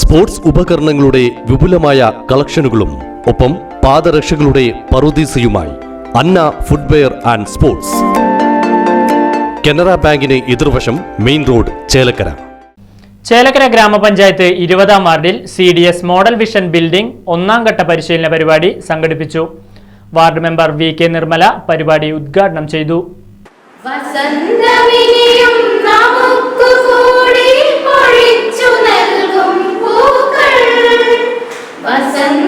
Sports ഉപകരണങ്ങളുടെ വിപുലമായ കളക്ഷനുകളും ഒപ്പം പാദരക്ഷകളുടെ പറുദീസയുമായി Anna footwear and sports. Canara ബാങ്കിന് എതിർവശം മെയിൻ റോഡ് ചേലക്കര. ചേലക്കര ഗ്രാമപഞ്ചായത്ത് ഇരുപതാം വാർഡിൽ C D S model vision building ഒന്നാം ഘട്ട പരിശീലന പരിപാടി സംഘടിപ്പിച്ചു. Ward member V K Nirmala പരിപാടി ഉദ്ഘാടനം ചെയ്തു. വസന്തമിനിയും നമുക്ക് കൂടി വസന്തമിനിയും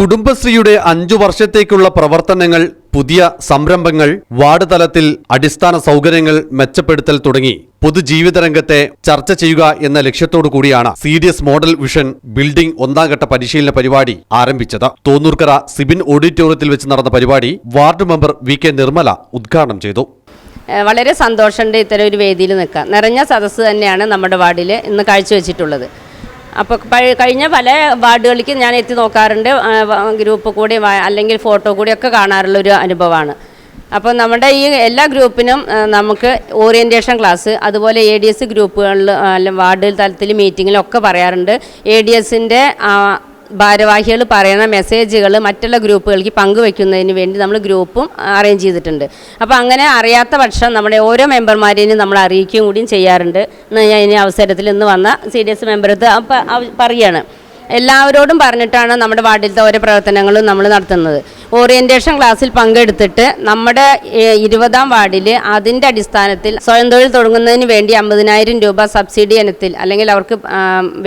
കുടുംബശ്രീയുടെ അഞ്ചു വർഷത്തേക്കുള്ള പ്രവർത്തനങ്ങൾ പുതിയ സംരംഭങ്ങൾ വാർഡ് തലത്തിൽ അടിസ്ഥാന സൗകര്യങ്ങൾ മെച്ചപ്പെടുത്തൽ തുടങ്ങി. പൊതുജീവിത രംഗത്തെ ചർച്ച ചെയ്യുക എന്ന ലക്ഷ്യത്തോടു കൂടിയാണ് C D S model vision building ഒന്നാംഘട്ട പരിശീലന പരിപാടി ആരംഭിച്ചത്. തോന്നൂർക്കര സിബിൻ ഓഡിറ്റോറിയത്തിൽ വെച്ച് നടന്ന പരിപാടി ward member V K Nirmala ഉദ്ഘാടനം ചെയ്തു. വളരെ സന്തോഷമുണ്ട് ഇത്തരം ഒരു വേദിയിൽ നിൽക്കാൻ. നിറഞ്ഞ സദസ്സ് തന്നെയാണ് നമ്മുടെ വാർഡിൽ ഇന്ന് കാഴ്ചവെച്ചിട്ടുള്ളത്. അപ്പോൾ കഴിഞ്ഞ പല വാർഡുകളിലേക്ക് ഞാൻ എത്തി നോക്കാറുണ്ട്. ഗ്രൂപ്പ് കൂടി അല്ലെങ്കിൽ ഫോട്ടോ കൂടി ഒക്കെ കാണാറുള്ള ഒരു അനുഭവമാണ്. അപ്പോൾ നമ്മുടെ ഈ എല്ലാ ഗ്രൂപ്പിനും നമുക്ക് ഓറിയന്റേഷൻ ക്ലാസ് അതുപോലെ എ ഡി എസ് ഗ്രൂപ്പുകളിൽ വാർഡ് തലത്തിൽ മീറ്റിങ്ങിലൊക്കെ പറയാറുണ്ട്. എ ഡി എസിന്റെ ഭാരവാഹികൾ പറയുന്ന മെസ്സേജുകൾ മറ്റുള്ള ഗ്രൂപ്പുകൾക്ക് പങ്കുവെക്കുന്നതിന് വേണ്ടി നമ്മൾ ഗ്രൂപ്പും അറേഞ്ച് ചെയ്തിട്ടുണ്ട്. അപ്പോൾ അങ്ങനെ അറിയാത്ത പക്ഷം നമ്മുടെ ഓരോ മെമ്പർമാരെയും നമ്മൾ അറിയിക്കുകയും കൂടിയും ചെയ്യാറുണ്ട്. ഞാൻ ഇനി അവസരത്തിൽ ഇന്ന് വന്ന സി ഡി എസ് മെമ്പർ പറയുകയാണ് എല്ലാവരോടും പറഞ്ഞിട്ടാണ് നമ്മുടെ വാർഡിലത്തെ ഓരോ പ്രവർത്തനങ്ങളും നമ്മൾ നടത്തുന്നത്. ഓറിയന്റേഷൻ ക്ലാസ്സിൽ പങ്കെടുത്തിട്ട് നമ്മുടെ ഇരുപതാം വാർഡിൽ അതിന്റെ അടിസ്ഥാനത്തിൽ സ്വയം തൊഴിൽ തുടങ്ങുന്നതിന് വേണ്ടി അമ്പതിനായിരം രൂപ സബ്സിഡി ഇനത്തിൽ അല്ലെങ്കിൽ അവർക്ക്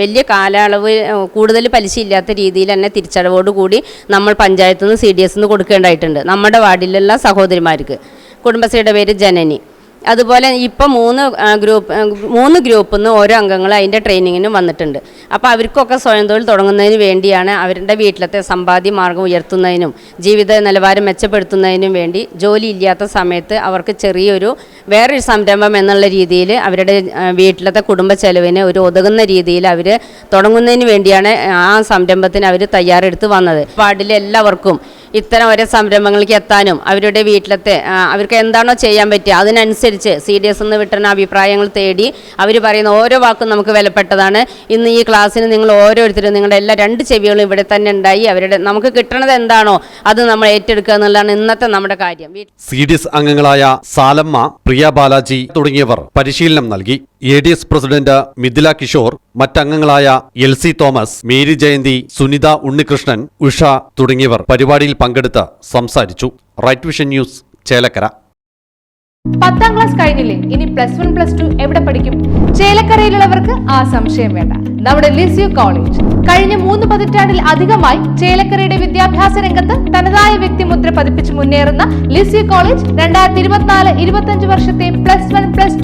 വലിയ കാലയളവ് കൂടുതൽ പലിശ ഇല്ലാത്ത രീതിയിൽ തന്നെ തിരിച്ചടവോടുകൂടി നമ്മൾ പഞ്ചായത്തിൽ നിന്ന് സി ഡി എസ് നിന്ന് കൊടുക്കേണ്ടതായിട്ടുണ്ട്. നമ്മുടെ വാർഡിലുള്ള സഹോദരിമാർക്ക്. കുടുംബശ്രീയുടെ പേര് ജനനി. അതുപോലെ ഇപ്പം മൂന്ന് ഗ്രൂപ്പ് മൂന്ന് ഗ്രൂപ്പിൽ നിന്ന് ഓരോ അംഗങ്ങൾ അതിന്റെ ട്രെയിനിങ്ങിനും വന്നിട്ടുണ്ട്. അപ്പോൾ അവർക്കൊക്കെ സ്വയം തൊഴിൽ തുടങ്ങുന്നതിന് വേണ്ടിയാണ് അവരുടെ വീട്ടിലത്തെ സമ്പാദ്യ മാർഗം ഉയർത്തുന്നതിനും ജീവിത നിലവാരം മെച്ചപ്പെടുത്തുന്നതിനും വേണ്ടി ജോലി ഇല്ലാത്ത സമയത്ത് അവർക്ക് ചെറിയൊരു വേറൊരു സംരംഭം എന്നുള്ള രീതിയിൽ അവരുടെ വീട്ടിലത്തെ കുടുംബ ചെലവിന് ഒരു ഒതുങ്ങുന്ന രീതിയിൽ അവർ തുടങ്ങുന്നതിന് വേണ്ടിയാണ് ആ സംരംഭത്തിന് അവർ തയ്യാറെടുത്ത് വന്നത്. വാർഡിലെ എല്ലാവർക്കും ഇത്തരം ഓരോ സംരംഭങ്ങൾക്ക് എത്താനും അവരുടെ വീട്ടിലത്തെ അവർക്ക് എന്താണോ ചെയ്യാൻ പറ്റുക അതിനനുസരിച്ച് സി ഡി എസ് എന്ന് വിട്ടുന്ന അഭിപ്രായങ്ങൾ തേടി അവർ പറയുന്ന ഓരോ വാക്കും നമുക്ക് വിലപ്പെട്ടതാണ്. ഇന്ന് ഈ ക്ലാസ്സിന് നിങ്ങൾ ഓരോരുത്തരും നിങ്ങളുടെ എല്ലാ രണ്ട് ചെവികളും ഇവിടെ തന്നെ ഉണ്ടായി അവരുടെ നമുക്ക് കിട്ടണത് എന്താണോ അത് നമ്മൾ ഏറ്റെടുക്കുക എന്നുള്ളതാണ് ഇന്നത്തെ നമ്മുടെ കാര്യം. സി ഡി എസ് അംഗങ്ങളായ സാലമ്മ പ്രിയ ബാലാജി തുടങ്ങിയവർ പരിശീലനം നൽകി. A D S president Mithila Kishore മറ്റംഗങ്ങളായ L C Thomas Mary Jayanthi Sunitha Unnikrishnan Usha തുടങ്ങിയവർ പരിപാടിയിൽ പങ്കെടുത്ത് സംസാരിച്ചു. Right vision news Chelakkara. പത്താം ക്ലാസ് കഴിഞ്ഞില്ലേ? ഇനി പ്ലസ് വൺ പ്ലസ് ടു എവിടെ പഠിക്കും? ചേലക്കരയിലുള്ളവർക്ക് ആ സംശയം വേണ്ട. നമ്മുടെ ലിസ്യു കോളേജ് കഴിഞ്ഞ മൂന്ന് പതിറ്റാണ്ടിൽ അധികമായി ചേലക്കരയുടെ വിദ്യാഭ്യാസ രംഗത്ത് തനതായ വ്യക്തിമുദ്ര പതിപ്പിച്ച് മുന്നേറുന്ന ലിസ്യു കോളേജ് രണ്ടായിരത്തി ഇരുപത്തിനാല് ഇരുപത്തിയഞ്ച് വർഷത്തെ